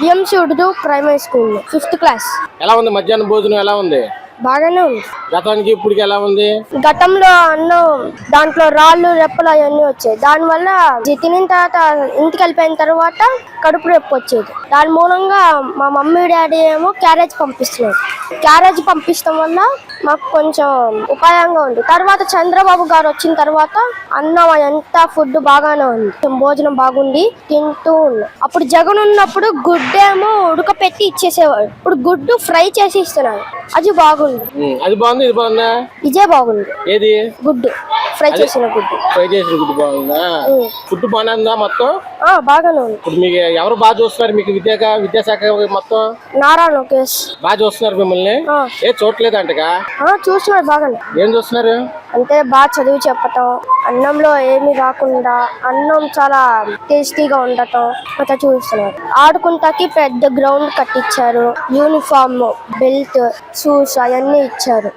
BMC Urdu primary school fifth class ఎలా ఉంది మధ్యాహ్నం భోజనం ఎలా ఉంది? బాగానే ఉంది. గతానికి ఇప్పటికి ఎలా ఉంది? గతంలో అన్నం దాంట్లో రాళ్ళు రెప్పలు అవన్నీ వచ్చాయి దానివల్ల తినిన తర్వాత ఇంటికి వెళ్ళిపోయిన తర్వాత కడుపు నొప్పి వచ్చేది. దాని మూలంగా మా మమ్మీ డాడీ ఏమో క్యారేజ్ పంపిస్తున్నారు. క్యారేజ్ పంపించడం వల్ల మాకు కొంచెం ఉపాయంగా ఉంది. తర్వాత చంద్రబాబు గారు వచ్చిన తర్వాత అన్నం ఎంత ఫుడ్ బాగానే ఉంది. భోజనం బాగుంది తింటూ ఉన్నాం. అప్పుడు జగన్ ఉన్నప్పుడు గుడ్డేమో ఉడకపెట్టి ఇచ్చేసేవాడు. ఇప్పుడు గుడ్డు ఫ్రై చేసి ఇస్తున్నారు. అది బాగుంది. అది బాగుంది ఇది బాగుందా? ఇదే బాగుంది. ఏది? గుడ్డు. ఫ్రై చేసిన గుడ్డు. ఫ్రై చేసిన గుడ్డు బాగుందా. ఫుడ్ బాగానే ఉందా మొత్తం? ఆ, బాగానే ఉంది. ఇప్పుడు మీకు ఎవరు బాగా చూస్తున్నారు మీకు విద్యాక విద్యాశాఖ మొత్తం? నారా లోకేష్. బాగా చూస్తున్నారు మిమ్మల్ని. ఏ చూడలేదు అంటగా ఆ, చూస్తున్నాడు బాగానే. ఏం చూస్తున్నారు? అంటే బాగా చదివి చెప్పటం అన్నంలో ఏమీ రాకుండా అన్నం చాలా టేస్టీగా ఉండటం అట్లా చూస్తున్నారు. ఆడుకుంటాకి పెద్ద గ్రౌండ్ కట్టించారు యూనిఫామ్ బెల్ట్ షూస్ అవన్నీ ఇచ్చారు.